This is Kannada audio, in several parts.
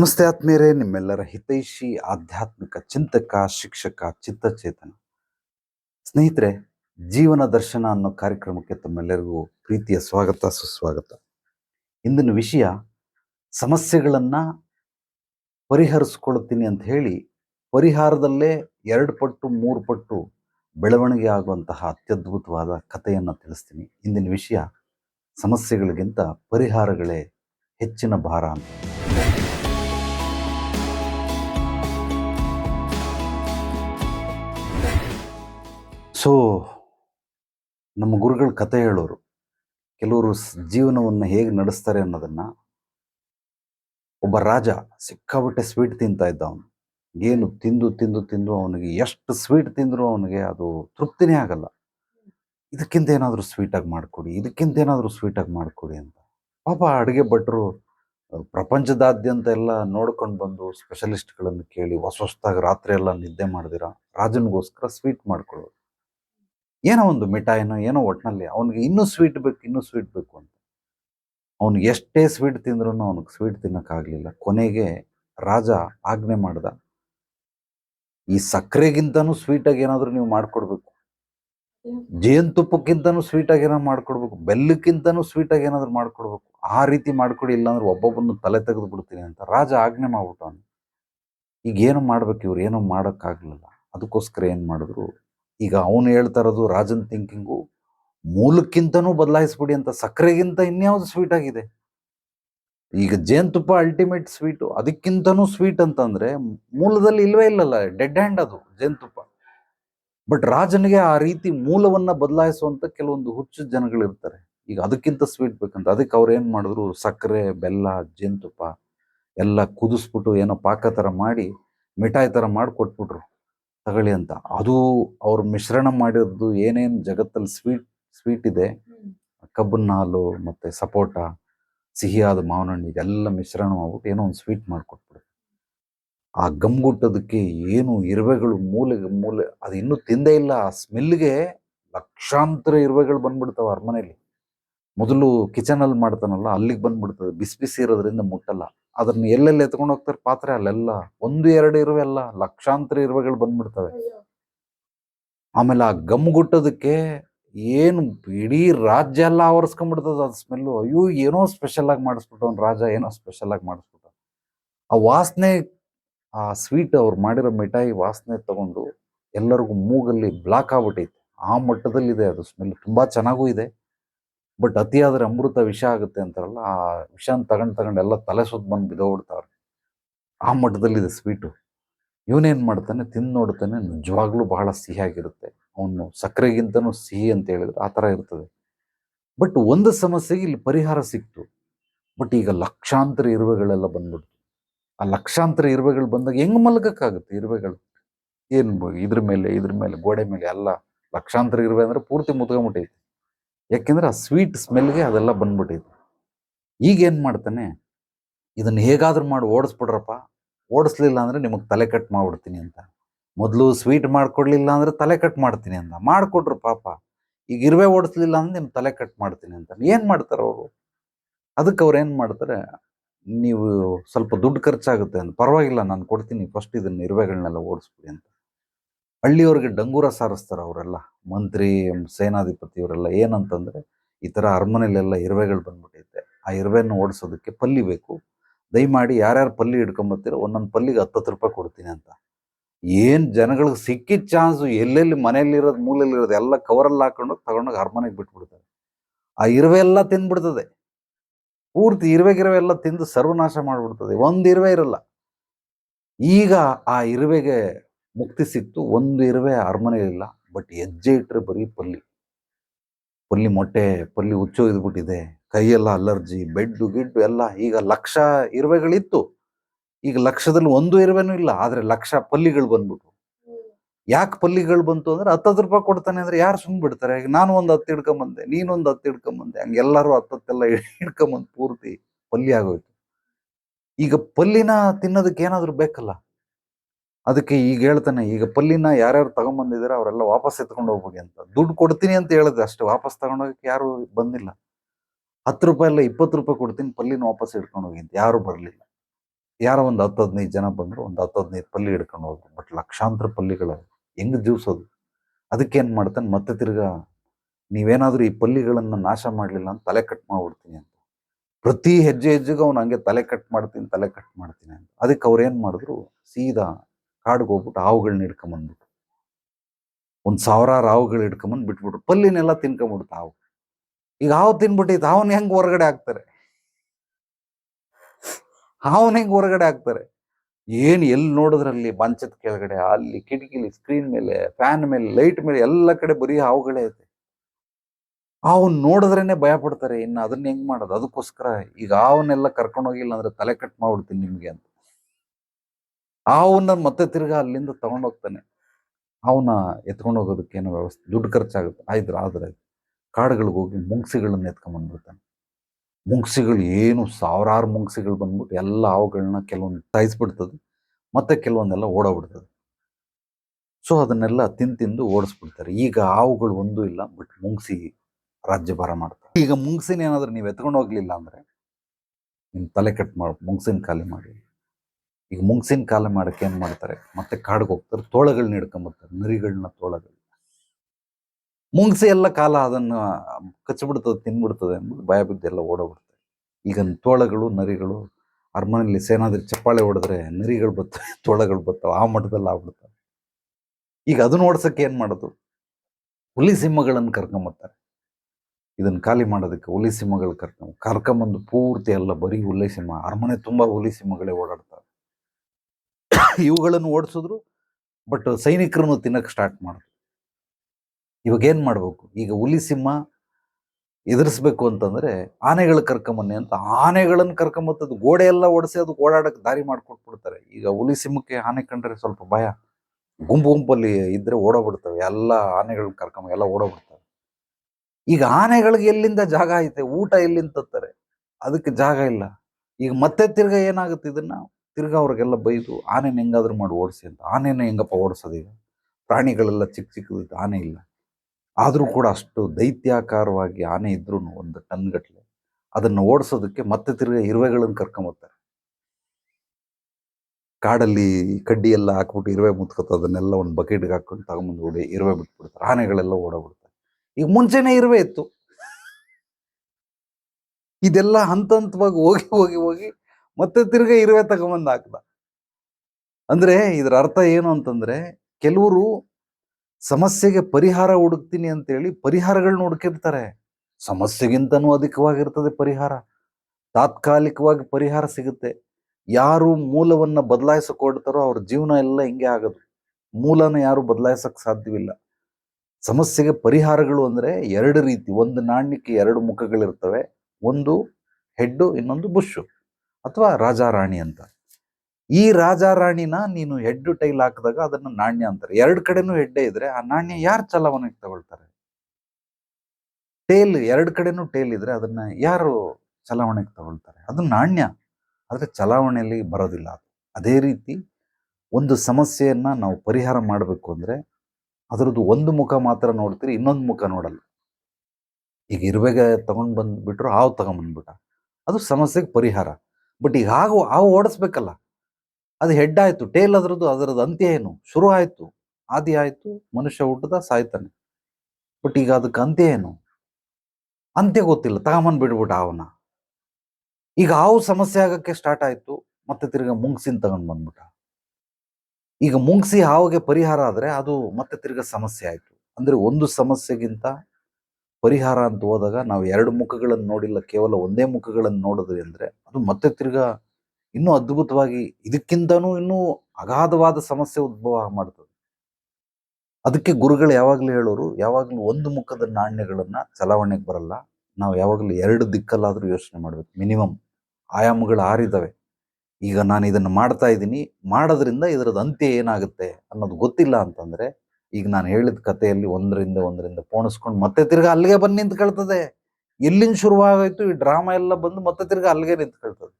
ನಮಸ್ತೆ ಆತ್ಮೀಯರೇ, ನಿಮ್ಮೆಲ್ಲರ ಹಿತೈಷಿ, ಆಧ್ಯಾತ್ಮಿಕ ಚಿಂತಕ, ಶಿಕ್ಷಕ, ಚಿತ್ತಚೇತನ. ಸ್ನೇಹಿತರೆ, ಜೀವನ ದರ್ಶನ ಅನ್ನೋ ಕಾರ್ಯಕ್ರಮಕ್ಕೆ ತಮ್ಮೆಲ್ಲರಿಗೂ ಪ್ರೀತಿಯ ಸ್ವಾಗತ, ಸುಸ್ವಾಗತ. ಇಂದಿನ ವಿಷಯ, ಸಮಸ್ಯೆಗಳನ್ನು ಪರಿಹರಿಸ್ಕೊಳ್ತೀನಿ ಅಂತ ಹೇಳಿ, ಪರಿಹಾರದಲ್ಲೇ ಎರಡು ಪಟ್ಟು, ಮೂರು ಪಟ್ಟು ಬೆಳವಣಿಗೆ ಆಗುವಂತಹ ಅತ್ಯದ್ಭುತವಾದ ಕಥೆಯನ್ನು ತಿಳಿಸ್ತೀನಿ. ಇಂದಿನ ವಿಷಯ, ಸಮಸ್ಯೆಗಳಿಗಿಂತ ಪರಿಹಾರಗಳೇ ಹೆಚ್ಚಿನ ಭಾರ ಅಂತ. ಸೊ ನಮ್ಮ ಗುರುಗಳು ಕತೆ ಹೇಳೋರು. ಕೆಲವರು ಜೀವನವನ್ನು ಹೇಗೆ ನಡೆಸ್ತಾರೆ ಅನ್ನೋದನ್ನ ಒಬ್ಬ ರಾಜ ಸಿಕ್ಕಾಬಿಟ್ಟೆ ಸ್ವೀಟ್ ತಿಂತಾ ಇದ್ದ ಅವನು ಏನು ತಿಂದು ತಿಂದು ತಿಂದು ಅವನಿಗೆ ಎಷ್ಟು ಸ್ವೀಟ್ ತಿಂದರೂ ಅವನಿಗೆ ಅದು ತೃಪ್ತಿನೇ ಆಗಲ್ಲ. ಇದಕ್ಕಿಂತ ಏನಾದರೂ ಸ್ವೀಟಾಗಿ ಮಾಡಿಕೊಡಿ ಇದಕ್ಕಿಂತ ಏನಾದರೂ ಸ್ವೀಟಾಗಿ ಮಾಡಿಕೊಡಿ ಅಂತ. ಪಾಪ ಅಡುಗೆ ಭಟ್ರು ಪ್ರಪಂಚದಾದ್ಯಂತ ಎಲ್ಲ ನೋಡ್ಕೊಂಡು ಬಂದು ಸ್ಪೆಷಲಿಸ್ಟ್ಗಳನ್ನು ಕೇಳಿ ಹೊಸ ಹೊಸದಾಗಿ ರಾತ್ರಿ ಎಲ್ಲ ನಿದ್ದೆ ಮಾಡಿದಿರ ರಾಜನಿಗೋಸ್ಕರ ಸ್ವೀಟ್ ಮಾಡ್ಕೊಳ್ಳೋರು ಏನೋ ಒಂದು ಮಿಠಾಯಿನೋ ಏನೋ ಒಟ್ಟಿನಲ್ಲಿ ಅವನಿಗೆ ಇನ್ನೂ ಸ್ವೀಟ್ ಬೇಕು, ಇನ್ನೂ ಸ್ವೀಟ್ ಬೇಕು ಅಂತ. ಅವನು ಎಷ್ಟೇ ಸ್ವೀಟ್ ತಿಂದ್ರೂ ಅವನಿಗೆ ಸ್ವೀಟ್ ತಿನ್ನೋಕ್ಕಾಗಲಿಲ್ಲ. ಕೊನೆಗೆ ರಾಜ ಆಜ್ಞೆ ಮಾಡ್ದ, ಈ ಸಕ್ಕರೆಗಿಂತನೂ ಸ್ವೀಟಾಗಿ ಏನಾದರೂ ನೀವು ಮಾಡಿಕೊಡ್ಬೇಕು. ಜೇನುತುಪ್ಪಕ್ಕಿಂತನೂ ಸ್ವೀಟಾಗಿ ಏನಾದ್ರು ಮಾಡ್ಕೊಡ್ಬೇಕು. ಬೆಲ್ಲಕ್ಕಿಂತನೂ ಸ್ವೀಟಾಗಿ ಏನಾದರೂ ಮಾಡ್ಕೊಡ್ಬೇಕು. ಆ ರೀತಿ ಮಾಡ್ಕೊಡಿ, ಇಲ್ಲಾಂದ್ರೆ ಒಬ್ಬೊಬ್ಬನ ತಲೆ ತೆಗೆದು ಬಿಡ್ತೀನಿ ಅಂತ ರಾಜ ಆಜ್ಞೆ ಮಾಡ್ಬಿಟ್ಟು ಅವನು ಈಗ ಏನು ಮಾಡ್ಬೇಕು, ಇವ್ರು ಏನೂ ಮಾಡೋಕ್ಕಾಗಲಿಲ್ಲ. ಅದಕ್ಕೋಸ್ಕರ ಏನು ಮಾಡಿದ್ರು ಈಗ ಅವನು ಹೇಳ್ತಾ ಇರೋದು ರಾಜನ್ ಥಿಂಕಿಂಗು ಮೂಲಕ್ಕಿಂತನೂ ಬದಲಾಯಿಸ್ಬಿಡಿ ಅಂತ ಸಕ್ಕರೆಗಿಂತ ಇನ್ಯಾವುದು ಸ್ವೀಟ್ ಆಗಿದೆ? ಈಗ ಜೇನುತುಪ್ಪ ಅಲ್ಟಿಮೇಟ್ ಸ್ವೀಟು ಅದಕ್ಕಿಂತನೂ ಸ್ವೀಟ್ ಅಂತಂದ್ರೆ ಮೂಲದಲ್ಲಿ ಇಲ್ವೇ ಇಲ್ಲಲ್ಲ ಡೆಡ್ ಹ್ಯಾಂಡ್ ಅದು ಜೇನುತುಪ್ಪ ಬಟ್ ರಾಜನಿಗೆ ಆ ರೀತಿ ಮೂಲವನ್ನ ಬದಲಾಯಿಸುವಂತ ಕೆಲವೊಂದು ಹುಚ್ಚು ಜನಗಳಿರ್ತಾರೆ ಈಗ ಅದಕ್ಕಿಂತ ಸ್ವೀಟ್ ಬೇಕಂತ, ಅದಕ್ಕೆ ಅವ್ರು ಏನು ಮಾಡಿದ್ರು? ಸಕ್ಕರೆ, ಬೆಲ್ಲ ಜೇನುತುಪ್ಪ ಎಲ್ಲ ಕುದಿಸ್ಬಿಟ್ಟು ಏನೋ ಪಾಕ ತರ ಮಾಡಿ, ಮಿಠಾಯಿ ತರ ಮಾಡಿ ಕೊಟ್ಬಿಟ್ರು ತಗೊಳ್ಳಿ ಅಂತ. ಅದು ಅವ್ರು ಮಿಶ್ರಣ ಮಾಡಿರೋದು ಏನೇನು ಜಗತ್ತಲ್ಲಿ ಸ್ವೀಟ್ ಸ್ವೀಟ್ ಇದೆ ಕಬ್ಬನ ಹಾಲು ಮತ್ತೆ ಸಪೋಟ ಸಿಹಿಯಾದ ಮಾವಿನ ಹಣ್ಣು ಇದೆಲ್ಲ ಮಿಶ್ರಣ ಮಾಡ್ಬಿಟ್ಟು ಏನೋ ಒಂದು ಸ್ವೀಟ್ ಮಾಡಿಕೊಟ್ಬಿಡು. ಆ ಗಮ್ಗುಟ್ಟೋದಕ್ಕೆ ಏನು ಇರುವೆಗಳು ಮೂಲೆ ಮೂಲೆ ಅದು ಇನ್ನೂ ತಿಂದೇ ಇಲ್ಲ. ಆ ಸ್ಮೆಲ್ಗೆ ಲಕ್ಷಾಂತರ ಇರುವೆಗಳು ಬಂದ್ಬಿಡ್ತಾವೆ ಅರಮನೆಯಲ್ಲಿ ಮೊದಲು ಕಿಚನಲ್ಲಿ ಮಾಡ್ತಾನಲ್ಲ ಅಲ್ಲಿಗೆ ಬಂದ್ಬಿಡ್ತದೆ. ಬಿಸಿ ಬಿಸಿ ಇರೋದ್ರಿಂದ ಮುಟ್ಟಲ್ಲ. ಅದನ್ನ ಎಲ್ಲೆಲ್ಲಿ ಎತ್ಕೊಂಡು ಹೋಗ್ತಾರೆ? ಪಾತ್ರೆ ಅಲ್ಲೆಲ್ಲ. ಒಂದು ಎರಡು ಇರುವೆ ಅಲ್ಲ. ಲಕ್ಷಾಂತರ ಇರುವೆಗಳು ಬಂದ್ಬಿಡ್ತವೆ. ಆಮೇಲೆ ಆ ಗಮ್ಗುಟ್ಟೋದಕ್ಕೆ ಏನು ಇಡೀ ರಾಜ್ಯ ಎಲ್ಲ ಆವರಿಸ್ಕೊಂಡ್ಬಿಡ್ತದೆ ಅದು ಸ್ಮೆಲ್ಲು ಅಯ್ಯೋ ಏನೋ ಸ್ಪೆಷಲ್ ಆಗಿ ಮಾಡಿಸ್ಬಿಟ್ಟು ಅವ್ನು ರಾಜ ಏನೋ ಸ್ಪೆಷಲ್ ಆಗಿ ಮಾಡಿಸ್ಬಿಟ್ಟ ಆ ವಾಸನೆ ಆ ಸ್ವೀಟ್ ಅವ್ರು ಮಾಡಿರೋ ಮಿಠಾಯಿ ವಾಸನೆ ತಗೊಂಡು ಎಲ್ಲರಿಗೂ ಮೂಗಲ್ಲಿ ಬ್ಲಾಕ್ ಆಗ್ಬಿಟ್ಟೈತೆ. ಆ ಮಟ್ಟದಲ್ಲಿ ಇದೆ ಅದು ಸ್ಮೆಲ್ ತುಂಬಾ ಚೆನ್ನಾಗೂ ಇದೆ. ಬಟ್ ಅತಿಯಾದರೆ ಅಮೃತ ವಿಷ ಆಗುತ್ತೆ ಅಂತಾರಲ್ಲ, ಆ ವಿಷನ ತಗೊಂಡ್ ತಗೊಂಡು ಎಲ್ಲ ತಲೆ ಸುತ್ತ ಬಂದು ಬಿದೋಗ್ಬಿಡ್ತಾವ್ರೆ. ಆ ಮಟ್ಟದಲ್ಲಿದೆ ಸ್ವೀಟು. ಇವನೇನ್ ಮಾಡ್ತಾನೆ, ತಿಂದು ನೋಡ್ತಾನೆ, ನಿಜವಾಗ್ಲೂ ಬಹಳ ಸಿಹಿಯಾಗಿರುತ್ತೆ. ಅವನು ಸಕ್ಕರೆಗಿಂತನೂ ಸಿಹಿ ಅಂತ ಹೇಳಿದ್ರೆ ಆ ಥರ ಇರ್ತದೆ. ಬಟ್ ಒಂದು ಸಮಸ್ಯೆಗೆ ಇಲ್ಲಿ ಪರಿಹಾರ ಸಿಕ್ತು. ಬಟ್ ಈಗ ಲಕ್ಷಾಂತರ ಇರುವೆಗಳೆಲ್ಲ ಬಂದ್ಬಿಡ್ತು. ಆ ಲಕ್ಷಾಂತರ ಇರುವೆಗಳು ಬಂದಾಗ ಹೆಂಗ್ ಮಲಗಕ್ಕಾಗುತ್ತೆ ಇರುವೆಗಳು? ಏನು ಇದ್ರ ಮೇಲೆ ಇದ್ರ ಮೇಲೆ, ಗೋಡೆ ಮೇಲೆ ಎಲ್ಲ ಲಕ್ಷಾಂತರ ಇರುವೆ ಅಂದ್ರೆ ಪೂರ್ತಿ ಮುತ್ಕೊಂಬಿಟ್ಟೈತೆ ಯಾಕೆಂದ್ರೆ ಆ ಸ್ವೀಟ್ ಸ್ಮೆಲ್ಗೆ ಅದೆಲ್ಲ ಬಂದ್ಬಿಟ್ಟಿದೆ ಈಗ ಏನ್ ಮಾಡ್ತಾನೆ? ಇದನ್ನ ಹೇಗಾದ್ರೂ ಮಾಡಿ ಓಡಿಸ್ಬಿಡ್ರಪ್ಪ. ಓಡಿಸ್ಲಿಲ್ಲ ಅಂದ್ರೆ ನಿಮಗೆ ತಲೆ ಕಟ್ ಮಾಡ್ಬಿಡ್ತೀನಿ ಅಂತ. ಮೊದಲು ಸ್ವೀಟ್ ಮಾಡ್ಕೊಡ್ಲಿಲ್ಲ ಅಂದ್ರೆ ತಲೆ ಕಟ್ ಮಾಡ್ತೀನಿ ಅಂತ. ಮಾಡ್ಕೊಡ್ರು ಪಾಪ. ಈಗ ಇರುವೆ ಓಡಿಸ್ಲಿಲ್ಲ ಅಂದ್ರೆ ನಿಮ್ಮ ತಲೆ ಕಟ್ ಮಾಡ್ತೀನಿ ಅಂತ. ಏನು ಮಾಡ್ತಾರೆ ಅವರು? ಅದಕ್ಕೆ ಅವ್ರು ಏನು ಮಾಡ್ತಾರೆ? ನೀವು ಸ್ವಲ್ಪ ದುಡ್ಡು ಖರ್ಚಾಗುತ್ತೆ ಅಂತ. ಪರವಾಗಿಲ್ಲ, ನಾನು ಕೊಡ್ತೀನಿ. ಫಸ್ಟ್ ಇದನ್ನ ಇರುವೆಗಳನ್ನೆಲ್ಲ ಓಡಿಸ್ಬಿಡಿ ಅಂತ. ಹಳ್ಳಿಯವ್ರಿಗೆ ಡಂಗೂರ ಸಾರಿಸ್ತಾರೆ ಅವರೆಲ್ಲ. ಮಂತ್ರಿ ಸೇನಾಧಿಪತಿ ಇವರೆಲ್ಲ ಏನಂತಂದ್ರೆ ಈ ಥರ ಅರಮನೆಯಲ್ಲೆಲ್ಲ ಇರುವೆಗಳು ಬಂದ್ಬಿಟ್ಟೈತೆ ಆ ಇರುವೆಯನ್ನು ಓಡಿಸೋದಕ್ಕೆ ಪಲ್ಲಿ ಬೇಕು. ದಯಮಾಡಿ ಯಾರ್ಯಾರು ಪಲ್ಲಿ ಹಿಡ್ಕೊಂಬತ್ತೀರೋ ಒಂದೊಂದು ಪಲ್ಲಿಗೆ ಹತ್ತತ್ತು ರೂಪಾಯಿ ಕೊಡ್ತೀನಿ ಅಂತ. ಏನು ಜನಗಳಿಗೆ ಸಿಕ್ಕಿದ ಚಾನ್ಸು ಎಲ್ಲೆಲ್ಲಿ ಮನೆಯಲ್ಲಿರೋದು ಮೂಲೆಯಲ್ಲಿರೋದು ಎಲ್ಲ ಕವರಲ್ಲಿ ಹಾಕೊಂಡು ತಗೊಂಡೋಗಿ ಅರಮನೆಗೆ ಬಿಟ್ಬಿಡ್ತಾರೆ. ಆ ಇರುವೆ ಎಲ್ಲ ತಿಂದ್ಬಿಡ್ತದೆ. ಪೂರ್ತಿ ಇರುವೆಗಿರುವೆ ಎಲ್ಲ ತಿಂದು ಸರ್ವನಾಶ ಮಾಡ್ಬಿಡ್ತದೆ. ಒಂದು ಇರುವೆ ಇರಲ್ಲ. ಈಗ ಆ ಇರುವೆಗೆ ಮುಕ್ತಿ ಸಿಕ್ತು ಒಂದು ಇರುವೆ ಅರಮನೆಯಲ್ಲಿಲ್ಲ ಬಟ್ ಹೆಜ್ಜೆ ಇಟ್ಟರೆ ಬರೀ ಪಲ್ಲಿ. ಪಲ್ಲಿ ಮೊಟ್ಟೆ ಪಲ್ಲಿ ಹುಚ್ಚು ಇದ್ಬಿಟ್ಟಿದೆ ಕೈಯೆಲ್ಲ ಅಲರ್ಜಿ ಬೆಡ್ಡು ಗಿಡ್ಡು ಎಲ್ಲ. ಈಗ ಲಕ್ಷ ಇರುವೆಗಳಿತ್ತು. ಈಗ ಲಕ್ಷದಲ್ಲಿ ಒಂದು ಇರುವೆನೂ ಇಲ್ಲ ಆದ್ರೆ ಲಕ್ಷ ಪಲ್ಲಿಗಳು ಬಂದ್ಬಿಟ್ಟು ಯಾಕೆ ಪಲ್ಲಿಗಳು ಬಂತು ಅಂದ್ರೆ ಹತ್ತತ್ತು ರೂಪಾಯಿ ಕೊಡ್ತಾನೆ ಅಂದ್ರೆ ಯಾರು ಸುಮ್ ಬಿಡ್ತಾರೆ ಈಗ ನಾನು ಒಂದು ಹತ್ತು ಹಿಡ್ಕೊಂಬಂದೆ ನೀನೊಂದು ಹತ್ತು ಹಿಡ್ಕೊಂಬಂದೆ ಹಂಗೆ ಎಲ್ಲರೂ ಹತ್ತತ್ತೆಲ್ಲ ಹಿಡ್ಕೊಂಬಂದು ಪೂರ್ತಿ ಪಲ್ಲಿ ಆಗೋಯ್ತು. ಈಗ ಪಲ್ಲಿನ ತಿನ್ನೋದಕ್ಕೆ ಏನಾದರೂ ಬೇಕಲ್ಲ? ಅದಕ್ಕೆ ಈಗ ಹೇಳ್ತಾನೆ, ಈಗ ಪಲ್ಲಿನ ಯಾರ್ಯಾರು ತಗೊಂಬಂದಿದ್ದಾರೆ ಅವರೆಲ್ಲ ವಾಪಸ್ ಎತ್ಕೊಂಡು ಹೋಗ್ಬಿಡಿ ಅಂತ. ದುಡ್ಡು ಕೊಡ್ತೀನಿ ಅಂತ ಹೇಳಿದೆ, ಅಷ್ಟೇ ವಾಪಸ್ ತಗೊಂಡೋಗಕ್ಕೆ ಯಾರು ಬಂದಿಲ್ಲ. ಹತ್ತು ರೂಪಾಯಿ ಇಲ್ಲ ಇಪ್ಪತ್ತು ರೂಪಾಯಿ ಕೊಡ್ತೀನಿ, ಪಲ್ಲಿನ ವಾಪಸ್ ಇಟ್ಕೊಂಡು ಹೋಗಿ ಅಂತ. ಯಾರು ಬರಲಿಲ್ಲ. ಯಾರೋ ಒಂದು ಹತ್ತು ಹದಿನೈದು ಜನ ಬಂದರು, ಒಂದು ಹತ್ತು ಹದಿನೈದು ಪಲ್ಲಿ ಹಿಡ್ಕೊಂಡು ಹೋದ್ರು. ಬಟ್ ಲಕ್ಷಾಂತರ ಪಲ್ಲಿಗಳ ಹೆಂಗ್ ಅದಕ್ಕೆ ಏನು ಮಾಡ್ತಾನೆ, ಮತ್ತೆ ತಿರ್ಗಾ ನೀವೇನಾದರೂ ಈ ಪಲ್ಲಿಗಳನ್ನು ನಾಶ ಮಾಡಲಿಲ್ಲ ಅಂತ ತಲೆ ಕಟ್ ಮಾಡ್ಬಿಡ್ತೀನಿ ಅಂತ. ಪ್ರತಿ ಹೆಜ್ಜೆ ಹೆಜ್ಜೆಗೂ ಅವ್ನು ಹಂಗೆ ತಲೆ ಕಟ್ ಮಾಡ್ತೀನಿ, ತಲೆ ಕಟ್ ಮಾಡ್ತೀನಿ ಅಂತ. ಅದಕ್ಕೆ ಅವ್ರು ಏನು ಮಾಡಿದ್ರು, ಸೀದಾ ಕಾಡಿಗೆ ಹೋಗ್ಬಿಟ್ಟು ಹಾವುಗಳನ್ನ ಹಿಡ್ಕೊಂಬಂದ್ಬಿಟ್ಟು. ಒಂದು ಸಾವಿರಾರು ಹಾವುಗಳು ಹಿಡ್ಕೊಂಬಂದು ಬಿಟ್ಬಿಟ್ರು. ಪಲ್ಲಿನೆಲ್ಲ ತಿನ್ಕೊಂಬಿಡ್ತು ಹಾವು. ಈಗ ಹಾವು ತಿನ್ಬಿಟ್ಟಿತ್ತು ಹಾವನ್ನ ಹೆಂಗ್ ಹೊರಗಡೆ ಹಾಕ್ತಾರೆ? ಹಾವನ್ನ ಹೆಂಗ್ ಹೊರಗಡೆ ಹಾಕ್ತಾರೆ? ಏನು ಎಲ್ಲಿ ನೋಡಿದ್ರಲ್ಲಿ ಮಂಚದ ಕೆಳಗಡೆ, ಅಲ್ಲಿ ಕಿಟಕಿಲಿ ಸ್ಕ್ರೀನ್ ಮೇಲೆ ಫ್ಯಾನ್ ಮೇಲೆ ಲೈಟ್ ಮೇಲೆ ಎಲ್ಲ ಕಡೆ ಬರೀ ಹಾವುಗಳೇ ಐತೆ. ಹಾವನ್ನ ನೋಡಿದ್ರೇನೆ ಭಯ ಪಡ್ತಾರೆ, ಇನ್ನು ಅದನ್ನ ಹೆಂಗ್ ಮಾಡೋದು? ಅದಕ್ಕೋಸ್ಕರ ಈಗ ಅವನ್ನೆಲ್ಲ ಕರ್ಕೊಂಡು ಹೋಗಿಲ್ಲ ಅಂದ್ರೆ ತಲೆ ಕಟ್ ಮಾಡ್ಬಿಡ್ತೀನಿ ನಿಮಗೆ ಅಂತ. ಅವನ್ನ ಮತ್ತೆ ತಿರ್ಗಾ ಅಲ್ಲಿಂದ ತಗೊಂಡೋಗ್ತಾನೆ. ಅವನ ಎತ್ಕೊಂಡು ಹೋಗೋದಕ್ಕೆ ಏನೋ ವ್ಯವಸ್ಥೆ, ದುಡ್ಡು ಖರ್ಚಾಗುತ್ತೆ. ಆಯ್ತು ಆದ್ರೆ ಕಾಡುಗಳಿಗೆ ಹೋಗಿ ಮುಂಗ್ಸಿಗಳನ್ನ ಎತ್ಕೊಂಡ್ಬಂದ್ಬಿಡ್ತಾನೆ ಮುಂಗ್ಸಿಗಳು ಏನು ಸಾವಿರಾರು ಮುಂಗ್ಸಿಗಳು ಬಂದ್ಬಿಟ್ಟು ಎಲ್ಲ ಹಾವುಗಳನ್ನ ಕೆಲವೊಂದು ಸಾಯಿಸ್ಬಿಡ್ತದೆ ಮತ್ತೆ ಕೆಲವೊಂದೆಲ್ಲ ಓಡೋಗ್ಬಿಡ್ತದೆ. ಸೊ, ಅದನ್ನೆಲ್ಲ ತಿಂದು ತಿಂದು ಓಡಿಸ್ಬಿಡ್ತಾರೆ. ಈಗ ಹಾವುಗಳು ಒಂದೂ ಇಲ್ಲ, ಬಟ್ ಮುಂಗ್ಸಿ ರಾಜ್ಯಭಾರ ಮಾಡ್ತಾರೆ. ಈಗ ಮುಂಗ್ಸಿನ ಏನಾದರೂ ನೀವು ಎತ್ಕೊಂಡು ಹೋಗ್ಲಿಲ್ಲ ಅಂದರೆ ನಿಮ್ಮ ತಲೆ ಕಟ್ ಮಾಡಿ, ಮುಂಗ್ಸಿನ ಖಾಲಿ ಮಾಡಿ. ಈಗ ಮುಂಗ್ಸಿನ ಕಾಲ ಮಾಡಕ್ಕೆ ಏನು ಮಾಡ್ತಾರೆ? ಮತ್ತೆ ಕಾಡಿಗೆ ಹೋಗ್ತಾರೆ. ತೋಳಗಳನ್ನ ಹಿಡ್ಕೊಂಬರ್ತಾರೆ ನರಿಗಳನ್ನ ತೋಳಗಳು. ಮುಂಗ್ಸಿ ಎಲ್ಲ ಕಾಲ ಅದನ್ನು ಕಚ್ಚಿಬಿಡ್ತದೆ ತಿನ್ಬಿಡ್ತದೆ ಅಂದ್ಬಿಟ್ಟು ಭಯ ಬಿದ್ದು ಎಲ್ಲ ಓಡೋಗ್ಬಿಡ್ತವೆ ಈಗ ತೋಳಗಳು, ನರಿಗಳು ಅರಮನೆಯಲ್ಲಿ ಸೇನಾದ್ರೆ ಚಪ್ಪಾಳೆ ಹೊಡೆದ್ರೆ ನರಿಗಳು ಬರ್ತವೆ ತೋಳಗಳು ಬರ್ತವೆ ಆ ಮಟ್ಟದಲ್ಲಿ ಆಗ್ಬಿಡ್ತವೆ ಈಗ ಅದನ್ನ ಓಡ್ಸಕ್ಕೆ ಏನು ಮಾಡೋದು? ಹುಲಿ ಸಿಂಹಗಳನ್ನು ಕರ್ಕೊಂಬರ್ತಾರೆ. ಇದನ್ನ ಖಾಲಿ ಮಾಡೋದಕ್ಕೆ ಹುಲಿ ಸಿಂಹಗಳು ಕರ್ಕೊಂಬ ಕರ್ಕೊಂಬಂದು ಪೂರ್ತಿ ಎಲ್ಲ ಬರೀ ಹುಲಿ ಸಿಂಹ, ಅರಮನೆ ತುಂಬಾ ಹುಲಿ ಸಿಂಹಗಳೇ ಓಡಾಡ್ತವೆ ಇವುಗಳನ್ನು ಓಡಿಸಿದ್ರು ಬಟ್ ಸೈನಿಕರನ್ನು ತಿನ್ನಕ್ಕೆ ಸ್ಟಾರ್ಟ್ ಮಾಡಿದ್ರು. ಇವಾಗ ಏನು ಮಾಡಬೇಕು? ಈಗ ಹುಲಿ ಸಿಂಹ ಎದುರಿಸ್ಬೇಕು ಅಂತಂದರೆ ಆನೆಗಳು ಕರ್ಕೊಂಬನ್ನಿ ಅಂತ ಆನೆಗಳನ್ನು ಕರ್ಕೊಂಬತ್ತದು ಗೋಡೆ ಎಲ್ಲ ಓಡಿಸಿ ಅದು ಓಡಾಡಕ್ಕೆ ದಾರಿ ಮಾಡ್ಕೊಟ್ಬಿಡ್ತಾರೆ. ಈಗ ಹುಲಿ ಸಿಂಹಕ್ಕೆ ಆನೆ ಕಂಡ್ರೆ ಸ್ವಲ್ಪ ಭಯ. ಗುಂಪು ಗುಂಪಲ್ಲಿ ಇದ್ದರೆ ಓಡೋಗ್ಬಿಡ್ತವೆ, ಎಲ್ಲ ಆನೆಗಳನ್ನ ಕರ್ಕೊಂಬ ಎಲ್ಲ ಓಡೋಗ್ಬಿಡ್ತವೆ. ಈಗ ಆನೆಗಳಿಗೆ ಎಲ್ಲಿಂದ ಜಾಗ ಐತೆ? ಊಟ ಎಲ್ಲಿಂದ ತತ್ತಾರೆ ಅದಕ್ಕೆ ಜಾಗ ಇಲ್ಲ. ಈಗ ಮತ್ತೆ ತಿರ್ಗ ಏನಾಗುತ್ತೆ ಇದನ್ನ? ತಿರ್ಗಾ ಅವ್ರಿಗೆಲ್ಲ ಬೈದು, ಆನೆನ ಹೆಂಗಾದ್ರೂ ಮಾಡಿ ಓಡಿಸಿ ಅಂತ. ಆನೆನ ಹೆಂಗಪ್ಪ ಓಡಿಸೋದು ಈಗ? ಪ್ರಾಣಿಗಳೆಲ್ಲ ಚಿಕ್ಕ ಚಿಕ್ಕದಿತ್ತು ಆನೆ ಇಲ್ಲ. ಆದರೂ ಕೂಡ ಅಷ್ಟು ದೈತ್ಯಾಕಾರವಾಗಿ ಆನೆ ಇದ್ರೂ ಒಂದು ಟನ್ ಗಟ್ಟಲೆ ಅದನ್ನ ಓಡಿಸೋದಕ್ಕೆ ಮತ್ತೆ ತಿರ್ಗಾ ಇರುವೆಗಳನ್ನು ಕರ್ಕೊಂಬರ್ತಾರೆ ಕಾಡಲ್ಲಿ ಕಡ್ಡಿ ಎಲ್ಲ ಹಾಕ್ಬಿಟ್ಟು ಇರುವೆ ಮುತ್ಕೊತ ಅದನ್ನೆಲ್ಲ ಒಂದು ಬಕೆಟ್ಗೆ ಹಾಕೊಂಡು ತಗೊಂಬಂದು ಓಡಿ ಇರುವೆ ಬಿಟ್ಬಿಡ್ತಾರೆ. ಆನೆಗಳೆಲ್ಲ ಓಡೋಗ್ಬಿಡ್ತಾರೆ ಈಗ ಮುಂಚೆನೇ ಇರುವೆ ಇತ್ತು. ಇದೆಲ್ಲ ಹಂತ ಹಂತವಾಗಿ ಹೋಗಿ ಹೋಗಿ ಹೋಗಿ ಮತ್ತೆ ತಿರ್ಗ ಇರುವೆ ತಗೊಂಬಂದು ಹಾಕ್ದ ಅಂದ್ರೆ ಇದರ ಅರ್ಥ ಏನು ಅಂತಂದ್ರೆ, ಕೆಲವರು ಸಮಸ್ಯೆಗೆ ಪರಿಹಾರ ಹುಡುಕ್ತೀನಿ ಅಂತೇಳಿ ಪರಿಹಾರಗಳನ್ನ ಹುಡುಕಿರ್ತಾರೆ ಸಮಸ್ಯೆಗಿಂತನೂ ಅಧಿಕವಾಗಿರ್ತದೆ ಪರಿಹಾರ. ತಾತ್ಕಾಲಿಕವಾಗಿ ಪರಿಹಾರ ಸಿಗುತ್ತೆ. ಯಾರು ಮೂಲವನ್ನ ಬದಲಾಯಿಸಕ್ ಹೊಡ್ತಾರೋ ಅವ್ರ ಜೀವನ ಎಲ್ಲ ಹಿಂಗೆ ಆಗೋದು. ಮೂಲನ ಯಾರು ಬದಲಾಯಿಸಕ್ ಸಾಧ್ಯವಿಲ್ಲ. ಸಮಸ್ಯೆಗೆ ಪರಿಹಾರಗಳು ಅಂದ್ರೆ ಎರಡು ರೀತಿ, ಒಂದು ನಾಣ್ಯಕ್ಕೆ ಎರಡು ಮುಖಗಳಿರ್ತವೆ, ಒಂದು ಹೆಡ್ಡು, ಇನ್ನೊಂದು ಬುಷು ಅಥವಾ ರಾಜ ರಾಣಿ ಅಂತ. ಈ ರಾಜ ರಾಣಿನ ನೀನು ಹೆಡ್ಡು ಟೈಲ್ ಹಾಕಿದಾಗ ಅದನ್ನ ನಾಣ್ಯ ಅಂತಾರೆ. ಎರಡು ಕಡೆನೂ ಹೆಡ್ಡೆ ಇದ್ರೆ ಆ ನಾಣ್ಯ ಯಾರು ಚಲಾವಣೆಗೆ ತಗೊಳ್ತಾರೆ? ಟೇಲ್ ಎರಡು ಕಡೆನೂ ಟೇಲ್ ಇದ್ರೆ ಅದನ್ನ ಯಾರು ಚಲಾವಣೆಗೆ ತಗೊಳ್ತಾರೆ? ಅದು ನಾಣ್ಯ. ಆದರೆ ಚಲಾವಣೆಯಲ್ಲಿ ಬರೋದಿಲ್ಲ ಅದು. ಅದೇ ರೀತಿ ಒಂದು ಸಮಸ್ಯೆಯನ್ನ ನಾವು ಪರಿಹಾರ ಮಾಡಬೇಕು ಅಂದ್ರೆ ಅದರದ್ದು ಒಂದು ಮುಖ ಮಾತ್ರ ನೋಡ್ತೀರಿ, ಇನ್ನೊಂದು ಮುಖ ನೋಡಲ್ಲ. ಈಗ ಇರುವೆಗೆ ತಗೊಂಡ್ ಬಂದ್ಬಿಟ್ರು ಹಾವು ತಗೊಂಡ್ಬಂದ್ಬಿಟ್ಟ ಅದು ಸಮಸ್ಯೆಗೆ ಪರಿಹಾರ. ಬಟ್ ಈಗ ಹಾವು ಹಾವು ಓಡಿಸ್ಬೇಕಲ್ಲ. ಅದು ಹೆಡ್ ಆಯಿತು ಟೇಲ್ ಅದರದ್ದು ಅದರದ್ದು ಅಂತ್ಯ ಏನು? ಶುರು ಆಯಿತು, ಆದಿ ಆಯಿತು, ಮನುಷ್ಯ ಹುಟ್ಟದ, ಸಾಯ್ತಾನೆ. ಬಟ್ ಈಗ ಅದಕ್ಕೆ ಅಂತ್ಯ ಏನು? ಅಂತ್ಯ ಗೊತ್ತಿಲ್ಲ, ತಗೊಂಬಂದು ಬಿಡ್ಬಿಟ್ಟು ಅವನ. ಈಗ ಹಾವು ಸಮಸ್ಯೆ ಆಗಕ್ಕೆ ಸ್ಟಾರ್ಟ್ ಆಯಿತು, ಮತ್ತೆ ತಿರ್ಗಾ ಮುಂಗ್ಸಿನ ತಗೊಂಡು ಬಂದ್ಬಿಟ್ಟ. ಈಗ ಮುಂಗ್ಸಿ ಹಾವಿಗೆ ಪರಿಹಾರ ಆದರೆ ಅದು ಮತ್ತೆ ತಿರ್ಗಾ ಸಮಸ್ಯೆ ಆಯಿತು. ಅಂದರೆ ಒಂದು ಸಮಸ್ಯೆಗಿಂತ ಪರಿಹಾರ ಅಂತ ಹೋದಾಗ ನಾವು ಎರಡು ಮುಖಗಳನ್ನು ನೋಡಿಲ್ಲ, ಕೇವಲ ಒಂದೇ ಮುಖಗಳನ್ನು ನೋಡಿದ್ರಿ ಅಂದರೆ ಅದು ಮತ್ತೆ ತಿರ್ಗಾ ಇನ್ನೂ ಅದ್ಭುತವಾಗಿ ಇದಕ್ಕಿಂತನೂ ಇನ್ನೂ ಅಗಾಧವಾದ ಸಮಸ್ಯೆ ಉದ್ಭವ ಮಾಡ್ತದೆ. ಅದಕ್ಕೆ ಗುರುಗಳು ಯಾವಾಗಲೂ ಹೇಳೋರು, ಯಾವಾಗಲೂ ಒಂದು ಮುಖದ ನಾಣ್ಯಗಳನ್ನ ಚಲಾವಣೆಗೆ ಬರಲ್ಲ. ನಾವು ಯಾವಾಗಲೂ ಎರಡು ದಿಕ್ಕಲ್ಲಾದರೂ ಯೋಚನೆ ಮಾಡಬೇಕು. ಮಿನಿಮಮ್ ಆಯಾಮಗಳು ಆರಿದ್ದಾವೆ ಈಗ ನಾನು ಇದನ್ನು ಮಾಡ್ತಾ ಇದ್ದೀನಿ, ಮಾಡೋದ್ರಿಂದ ಇದರದ ಅಂತ್ಯ ಏನಾಗುತ್ತೆ ಅನ್ನೋದು ಗೊತ್ತಿಲ್ಲ ಅಂತಂದ್ರೆ ಈಗ ನಾನು ಹೇಳಿದ ಕಥೆಯಲ್ಲಿ ಒಂದರಿಂದ ಒಂದರಿಂದ ಪೋಣಿಸ್ಕೊಂಡು ಮತ್ತೆ ತಿರ್ಗಾ ಅಲ್ಲಿಗೆ ಬಂದು ನಿಂತ್ಕೊಳ್ತದೆ. ಎಲ್ಲಿಂದ ಶುರುವಾಗೋಯ್ತು, ಈ ಡ್ರಾಮಾ ಎಲ್ಲ ಬಂದು ಮತ್ತೆ ತಿರ್ಗಾ ಅಲ್ಲಿಗೆ ನಿಂತ್ಕೊಳ್ತದೆ.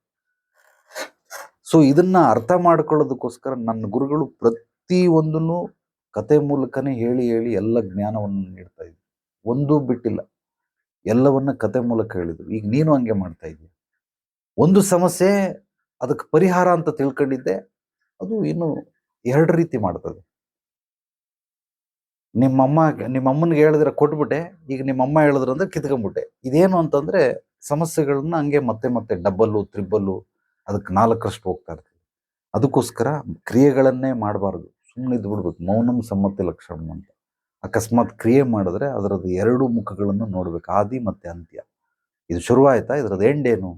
ಸೊ ಇದನ್ನ ಅರ್ಥ ಮಾಡ್ಕೊಳ್ಳೋದಕ್ಕೋಸ್ಕರ ನನ್ನ ಗುರುಗಳು ಪ್ರತಿ ಒಂದನ್ನು ಕತೆ ಮೂಲಕನೇ ಹೇಳಿ ಹೇಳಿ ಎಲ್ಲ ಜ್ಞಾನವನ್ನು ನೀಡ್ತಾ ಇದ್ರು ಒಂದೂ ಬಿಟ್ಟಿಲ್ಲ. ಎಲ್ಲವನ್ನ ಕತೆ ಮೂಲಕ ಹೇಳಿದ್ರು ಈಗ ನೀನು ಹಂಗೆ ಮಾಡ್ತಾ ಇದೀಯ ಒಂದು ಸಮಸ್ಯೆ, ಅದಕ್ಕೆ ಪರಿಹಾರ ಅಂತ ತಿಳ್ಕೊಂಡಿದ್ದೆ. ಅದು ಇನ್ನು ಎರಡು ರೀತಿ ಮಾಡ್ತದೆ. ನಿಮ್ಮಮ್ಮ, ನಿಮ್ಮಮ್ಮನಿಗೆ ಹೇಳಿದ್ರೆ ಕೊಟ್ಬಿಟ್ಟೆ, ಈಗ ನಿಮ್ಮಮ್ಮ ಹೇಳಿದ್ರು ಅಂದ್ರೆ ಕಿತ್ಕೊಂಡ್ಬಿಟ್ಟೆ. ಇದೇನು ಅಂತಂದ್ರೆ ಸಮಸ್ಯೆಗಳನ್ನ ಹಂಗೆ ಮತ್ತೆ ಮತ್ತೆ ಡಬ್ಬಲ್ಲು ತ್ರಿಬ್ಬಲ್ಲು ಅದಕ್ಕೆ ನಾಲ್ಕರಷ್ಟು ಹೋಗ್ತಾ ಇರ್ತೀವಿ ಅದಕ್ಕೋಸ್ಕರ ಕ್ರಿಯೆಗಳನ್ನೇ ಮಾಡಬಾರ್ದು. ಸುಮ್ಮನೆ ಇದ್ದು ಬಿಡ್ಬೇಕು ಮೌನಂ ಸಮ್ಮತಿ ಲಕ್ಷಣ ಅಂತ. ಅಕಸ್ಮಾತ್ ಕ್ರಿಯೆ ಮಾಡಿದ್ರೆ ಅದರದ್ದು ಎರಡು ಮುಖಗಳನ್ನು ನೋಡ್ಬೇಕು. ಆದಿ ಮತ್ತೆ ಅಂತ್ಯ. ಇದು ಶುರುವಾಯ್ತಾ? ಇದರದ್ದು ಎಂಡ್ ಏನು?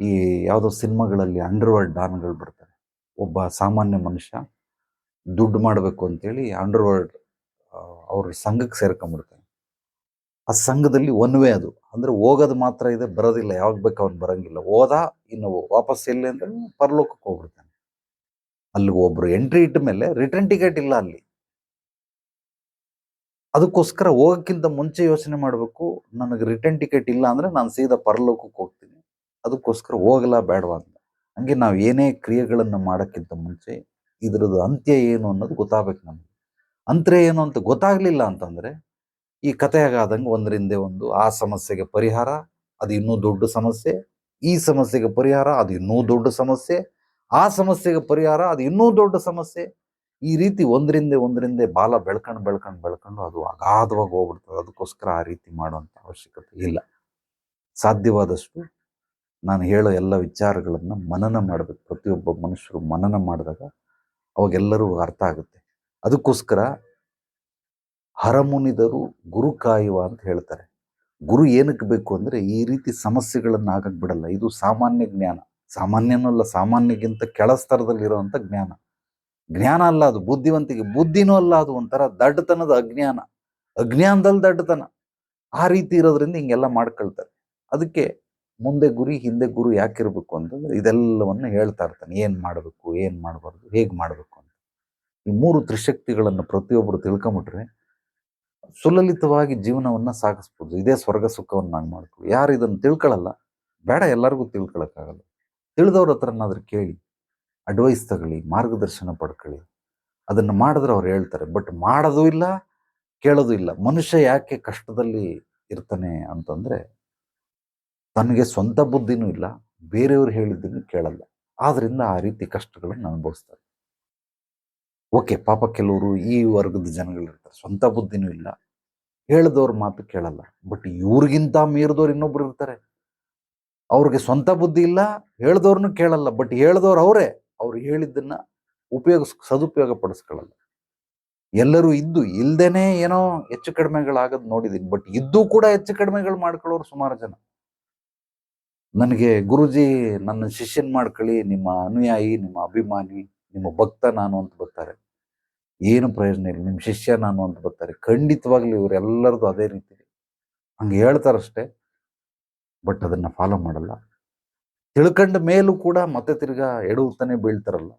ಈ ಯಾವುದೋ ಸಿನಿಮಾಗಳಲ್ಲಿ ಅಂಡರ್ವರ್ಲ್ಡ್ ಡಾನ್ಗಳು ಬರ್ತಾರೆ. ಒಬ್ಬ ಸಾಮಾನ್ಯ ಮನುಷ್ಯ ದುಡ್ಡು ಮಾಡಬೇಕು ಅಂತೇಳಿ ಅಂಡರ್ವರ್ಲ್ಡ್ ಅವ್ರ ಸಂಘಕ್ಕೆ ಸೇರ್ಕೊಂಡ್ಬಿಡ್ತಾನೆ ಆ ಸಂಘದಲ್ಲಿ ಒನ್ ವೇ ಅದು. ಅಂದ್ರೆ ಹೋಗೋದು ಮಾತ್ರ ಇದೆ, ಬರೋದಿಲ್ಲ. ಯಾವಾಗ ಬೇಕು ಅವ್ನು ಬರಂಗಿಲ್ಲ. ಹೋದ, ಇನ್ನು ವಾಪಸ್ ಎಲ್ಲಿ ಅಂದ್ರೆ ಪರಲೋಕಕ್ಕೆ ಹೋಗ್ಬಿಡ್ತಾನೆ. ಅಲ್ಲಿ ಒಬ್ಬರು ಎಂಟ್ರಿ ಇಟ್ಟ ಮೇಲೆ ರಿಟರ್ನ್ ಟಿಕೆಟ್ ಇಲ್ಲ ಅಲ್ಲಿ. ಅದಕ್ಕೋಸ್ಕರ ಹೋಗೋಕ್ಕಿಂತ ಮುಂಚೆ ಯೋಚನೆ ಮಾಡಬೇಕು, ನನಗೆ ರಿಟರ್ನ್ ಟಿಕೆಟ್ ಇಲ್ಲ ಅಂದ್ರೆ ನಾನು ಸೀದಾ ಪರಲೋಕಕ್ಕೆ ಹೋಗ್ತೀನಿ. ಅದಕ್ಕೋಸ್ಕರ ಹೋಗಲ್ಲ, ಬೇಡವಾ ಅಂತ. ಹಂಗೆ ನಾವು ಏನೇ ಕ್ರಿಯೆಗಳನ್ನು ಮಾಡೋಕ್ಕಿಂತ ಮುಂಚೆ ಇದ್ರದ್ದು ಅಂತ್ಯ ಏನು ಅನ್ನೋದು ಗೊತ್ತಾಗಬೇಕು ನಮಗೆ. ಅಂತ್ಯ ಏನು ಅಂತ ಗೊತ್ತಾಗ್ಲಿಲ್ಲ ಅಂತಂದ್ರೆ, ಈ ಕಥೆಯಾಗಾದಂಗೆ ಒಂದರಿಂದ ಒಂದು ಆ ಸಮಸ್ಯೆಗೆ ಪರಿಹಾರ, ಅದು ಇನ್ನೂ ದೊಡ್ಡ ಸಮಸ್ಯೆ, ಈ ಸಮಸ್ಯೆಗೆ ಪರಿಹಾರ, ಅದು ಇನ್ನೂ ದೊಡ್ಡ ಸಮಸ್ಯೆ, ಆ ಸಮಸ್ಯೆಗೆ ಪರಿಹಾರ, ಅದು ಇನ್ನೂ ದೊಡ್ಡ ಸಮಸ್ಯೆ. ಈ ರೀತಿ ಒಂದರಿಂದ ಒಂದರಿಂದ ಬಾಲ ಬೆಳ್ಕೊಂಡು ಬೆಳ್ಕೊಂಡು ಬೆಳ್ಕೊಂಡು ಅದು ಅಗಾಧವಾಗಿ ಹೋಗ್ಬಿಡ್ತದೆ. ಅದಕ್ಕೋಸ್ಕರ ಆ ರೀತಿ ಮಾಡುವಂಥ ಅವಶ್ಯಕತೆ ಇಲ್ಲ. ಸಾಧ್ಯವಾದಷ್ಟು ನಾನು ಹೇಳೋ ಎಲ್ಲ ವಿಚಾರಗಳನ್ನು ಮನನ ಮಾಡಬೇಕು. ಪ್ರತಿಯೊಬ್ಬ ಮನುಷ್ಯರು ಮನನ ಮಾಡಿದಾಗ ಅವಾಗೆಲ್ಲರೂ ಅರ್ಥ ಆಗುತ್ತೆ. ಅದಕ್ಕೋಸ್ಕರ ಹರಮುನಿದರು ಗುರು ಕಾಯುವ ಅಂತ ಹೇಳ್ತಾರೆ. ಗುರು ಏನಕ್ಕೆ ಬೇಕು ಅಂದ್ರೆ ಈ ರೀತಿ ಸಮಸ್ಯೆಗಳನ್ನು ಆಗಕ್ಕೆ ಬಿಡಲ್ಲ ಇದು ಸಾಮಾನ್ಯ ಜ್ಞಾನ. ಸಾಮಾನ್ಯನೂ ಅಲ್ಲ, ಸಾಮಾನ್ಯಗಿಂತ ಕೆಳ ಸ್ತರದಲ್ಲಿರುವಂಥ ಜ್ಞಾನ. ಜ್ಞಾನ ಅಲ್ಲ ಅದು ಬುದ್ಧಿವಂತಿಗೆ ಬುದ್ಧಿನೂ ಅಲ್ಲ ಅದು ಒಂಥರ ದಡ್ಡತನದ ಅಜ್ಞಾನ. ಅಜ್ಞಾನದಲ್ಲಿ ದಡ್ಡತನ. ಆ ರೀತಿ ಇರೋದ್ರಿಂದ ಹಿಂಗೆಲ್ಲ ಮಾಡ್ಕೊಳ್ತಾರೆ. ಅದಕ್ಕೆ ಮುಂದೆ ಗುರಿ, ಹಿಂದೆ ಗುರು ಯಾಕಿರ್ಬೇಕು ಅಂತಂದ್ರೆ ಇದೆಲ್ಲವನ್ನು ಹೇಳ್ತಾ ಇರ್ತಾನೆ. ಏನ್ ಮಾಡಬೇಕು, ಏನ್ ಮಾಡಬಾರ್ದು, ಹೇಗ್ ಮಾಡಬೇಕು ಈ ಮೂರು ತ್ರಿಶಕ್ತಿಗಳನ್ನು ಪ್ರತಿಯೊಬ್ಬರು ತಿಳ್ಕೊಂಬಿಟ್ರೆ ಸುಲಲಿತವಾಗಿ ಜೀವನವನ್ನ ಸಾಗಿಸ್ಬೋದು. ಇದೇ ಸ್ವರ್ಗ ಸುಖವನ್ನು ನಾನು ಮಾಡ್ಕೊಳ್ಳಿ ಯಾರು ಇದನ್ನು ತಿಳ್ಕೊಳ್ಳಲ್ಲ ಬೇಡ, ಎಲ್ಲರಿಗೂ ತಿಳ್ಕೊಳಕ್ಕಾಗಲ್ಲ. ತಿಳಿದವ್ರ ಹತ್ರನಾದ್ರೂ ಕೇಳಿ ಅಡ್ವೈಸ್ ತಗೊಳ್ಳಿ, ಮಾರ್ಗದರ್ಶನ ಪಡ್ಕೊಳ್ಳಿ. ಅದನ್ನು ಮಾಡಿದ್ರೆ ಅವ್ರು ಹೇಳ್ತಾರೆ. ಬಟ್ ಮಾಡೋದು ಇಲ್ಲ, ಕೇಳೋದು ಇಲ್ಲ. ಮನುಷ್ಯ ಯಾಕೆ ಕಷ್ಟದಲ್ಲಿ ಇರ್ತಾನೆ ಅಂತಂದರೆ, ತನಗೆ ಸ್ವಂತ ಬುದ್ಧಿನೂ ಇಲ್ಲ, ಬೇರೆಯವ್ರು ಹೇಳಿದ್ದನ್ನು ಕೇಳಲ್ಲ. ಆದ್ದರಿಂದ ಆ ರೀತಿ ಕಷ್ಟಗಳನ್ನು ಅನುಭವಿಸ್ತಾರೆ. ಓಕೆ, ಪಾಪ ಕೆಲವರು ಈ ವರ್ಗದ ಜನಗಳಿರ್ತಾರೆ ಸ್ವಂತ ಬುದ್ಧಿನೂ ಇಲ್ಲ. ಹೇಳಿದವ್ರ ಮಾತು ಕೇಳಲ್ಲ, ಬಟ್ ಇವ್ರಿಗಿಂತ ಮೀರಿದವ್ರು ಇನ್ನೊಬ್ರು ಇರ್ತಾರೆ. ಅವ್ರಿಗೆ ಸ್ವಂತ ಬುದ್ಧಿ ಇಲ್ಲ, ಹೇಳಿದವ್ರನ್ನೂ ಕೇಳಲ್ಲ, ಬಟ್ ಹೇಳ್ದವ್ರು ಅವರೇ, ಅವ್ರು ಹೇಳಿದ್ದನ್ನ ಉಪಯೋಗ, ಸದುಪಯೋಗ ಪಡಿಸ್ಕೊಳ್ಳಲ್ಲ. ಎಲ್ಲರೂ ಇದ್ದು, ಇಲ್ದೇನೆ ಏನೋ ಹೆಚ್ಚು ಕಡಿಮೆಗಳಾಗದ್ ನೋಡಿದೀನಿ, ಬಟ್ ಇದ್ದು ಕೂಡ ಹೆಚ್ಚು ಕಡಿಮೆಗಳು ಮಾಡ್ಕೊಳ್ಳೋರು ಸುಮಾರು ಜನ. ನನಗೆ ಗುರುಜಿ ನನ್ನ ಶಿಷ್ಯನ್ ಮಾಡ್ಕೊಳ್ಳಿ, ನಿಮ್ಮ ಅನುಯಾಯಿ, ನಿಮ್ಮ ಅಭಿಮಾನಿ ನಿಮ್ಮ ಭಕ್ತ ನಾನು ಅಂತ ಬರ್ತಾರೆ. ಏನು ಪ್ರಯೋಜನ ಇಲ್ಲ, ನಿಮ್ಮ ಶಿಷ್ಯ ನಾನು ಅಂತ ಬರ್ತಾರೆ. ಖಂಡಿತವಾಗ್ಲೂ ಇವರೆಲ್ಲರದು ಅದೇ ರೀತಿ. ಹಂಗೆ ಹೇಳ್ತಾರಷ್ಟೇ, ಬಟ್ ಅದನ್ನ ಫಾಲೋ ಮಾಡಲ್ಲ. ತಿಳ್ಕೊಂಡ ಮೇಲೂ ಕೂಡ ಮತ್ತೆ ತಿರ್ಗಾ ಎಡುತ್ತಾನೆ ಬೀಳ್ತಾರಲ್ಲ.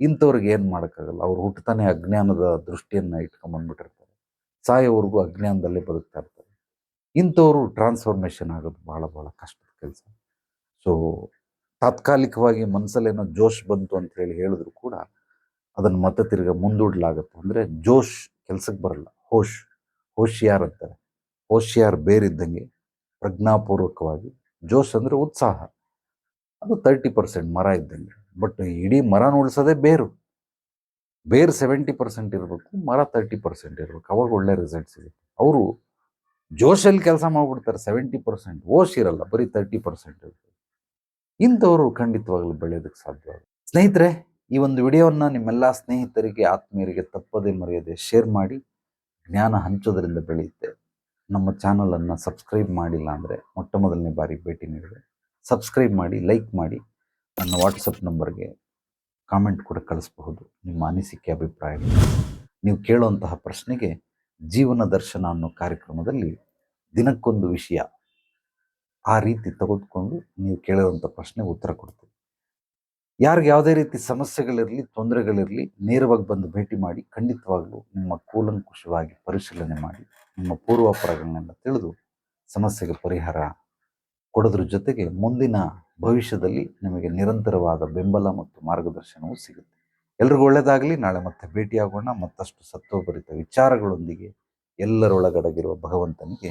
ಇಂಥವ್ರಿಗೆ ಏನು ಮಾಡೋಕ್ಕಾಗಲ್ಲ. ಅವ್ರು ಹುಟ್ಟತಾನೆ ಅಜ್ಞಾನದ ದೃಷ್ಟಿಯನ್ನ ಇಟ್ಕೊಂಡ್ಬಂದ್ಬಿಟ್ಟಿರ್ತಾರೆ ಸಾಯೋವರೆಗೂ ಅಜ್ಞಾನದಲ್ಲೇ ಬದುಕ್ತಾ ಇರ್ತಾರೆ. ಇಂಥವ್ರು ಟ್ರಾನ್ಸ್ಫಾರ್ಮೇಶನ್ ಆಗೋದು ಬಹಳ ಬಹಳ ಕಷ್ಟದ ಕೆಲಸ. ಸೊ ತಾತ್ಕಾಲಿಕವಾಗಿ ಮನಸ್ಸಲ್ಲೇನೋ ಜೋಶ್ ಬಂತು ಅಂತ ಹೇಳಿ ಹೇಳಿದ್ರು ಕೂಡ ಅದನ್ನು ಮತ್ತೆ ತಿರ್ಗಾ ಮುಂದೂಡಲಾಗುತ್ತೆ. ಅಂದರೆ ಜೋಶ್ ಕೆಲಸಕ್ಕೆ ಬರಲ್ಲ. ಹೋಶ್, ಹೋಶಿಯಾರ್ ಅಂತಾರೆ. ಹೋಶಿಯಾರ್ ಬೇರಿದ್ದಂಗೆ ಪ್ರಜ್ಞಾಪೂರ್ವಕವಾಗಿ ಜೋಶ್ ಅಂದರೆ ಉತ್ಸಾಹ. ಅದು ತರ್ಟಿ ಪರ್ಸೆಂಟ್ ಮರ ಇದ್ದಂಗೆ. ಬಟ್ ಇಡೀ ಮರನ ಉಳಿಸೋದೇ ಬೇರು. ಬೇರು ಸೆವೆಂಟಿ ಪರ್ಸೆಂಟ್ ಇರಬೇಕು, ಮರ ತರ್ಟಿ ಪರ್ಸೆಂಟ್ ಇರಬೇಕು. ಅವಾಗ ಒಳ್ಳೆ ರಿಸಲ್ಟ್ ಸಿಗುತ್ತೆ. ಅವರು ಜೋಶಲ್ಲಿ ಕೆಲಸ ಮಾಡಿಬಿಡ್ತಾರೆ ಸೆವೆಂಟಿ ಪರ್ಸೆಂಟ್. ಓಶ್ ಇರಲ್ಲ, ಬರೀ ತರ್ಟಿ ಪರ್ಸೆಂಟ್ ಇರುತ್ತೆ ಇಂಥವರು ಖಂಡಿತವಾಗ್ಲೂ ಬೆಳೆಯೋದಕ್ಕೆ ಸಾಧ್ಯ ಸ್ನೇಹಿತರೆ, ಈ ಒಂದು ವಿಡಿಯೋವನ್ನು ನಿಮ್ಮೆಲ್ಲ ಸ್ನೇಹಿತರಿಗೆ, ಆತ್ಮೀಯರಿಗೆ ತಪ್ಪದೇ ಮರೆಯದೆ ಶೇರ್ ಮಾಡಿ, ಜ್ಞಾನ ಹಂಚೋದರಿಂದ ಬೆಳೆಯುತ್ತೆ. ನಮ್ಮ ಚಾನಲನ್ನು ಸಬ್ಸ್ಕ್ರೈಬ್ ಮಾಡಿಲ್ಲ ಅಂದರೆ ಮೊಟ್ಟ ಮೊದಲನೇ ಬಾರಿ ಭೇಟಿ ನೀಡಿದೆ ಸಬ್ಸ್ಕ್ರೈಬ್ ಮಾಡಿ ಲೈಕ್ ಮಾಡಿ, ನನ್ನ ವಾಟ್ಸಪ್ ನಂಬರ್ಗೆ ಕಾಮೆಂಟ್ ಕೂಡ ಕಳಿಸಬಹುದು. ನಿಮ್ಮ ಅನಿಸಿಕೆ ಅಭಿಪ್ರಾಯ ನೀವು ಕೇಳುವಂತಹ ಪ್ರಶ್ನೆಗೆ ಜೀವನ ದರ್ಶನ ಅನ್ನೋ ಕಾರ್ಯಕ್ರಮದಲ್ಲಿ ದಿನಕ್ಕೊಂದು ವಿಷಯ ಆ ರೀತಿ ತೆಗೆದುಕೊಂಡು ನೀವು ಕೇಳಿರುವಂಥ ಪ್ರಶ್ನೆ ಉತ್ತರ ಕೊಡ್ತೀವಿ. ಯಾರಿಗೆ ಯಾವುದೇ ರೀತಿ ಸಮಸ್ಯೆಗಳಿರಲಿ, ತೊಂದರೆಗಳಿರಲಿ ನೇರವಾಗಿ ಬಂದು ಭೇಟಿ ಮಾಡಿ ಖಂಡಿತವಾಗಲೂ ನಿಮ್ಮ ಕೂಲಂಕುಷವಾಗಿ ಪರಿಶೀಲನೆ ಮಾಡಿ, ನಿಮ್ಮ ಪೂರ್ವಾಪರಗಳನ್ನೆಲ್ಲ ತಿಳಿದು ಸಮಸ್ಯೆಗೆ ಪರಿಹಾರ ಕೊಡೋದ್ರ ಜೊತೆಗೆ ಮುಂದಿನ ಭವಿಷ್ಯದಲ್ಲಿ ನಿಮಗೆ ನಿರಂತರವಾದ ಬೆಂಬಲ ಮತ್ತು ಮಾರ್ಗದರ್ಶನವೂ ಸಿಗುತ್ತೆ. ಎಲ್ರಿಗೂ ಒಳ್ಳೆಯದಾಗಲಿ ನಾಳೆ ಮತ್ತೆ ಭೇಟಿಯಾಗೋಣ. ಮತ್ತಷ್ಟು ಸತ್ವಭರಿತ ವಿಚಾರಗಳೊಂದಿಗೆ ಎಲ್ಲರೊಳಗಡಗಿರುವ ಭಗವಂತನಿಗೆ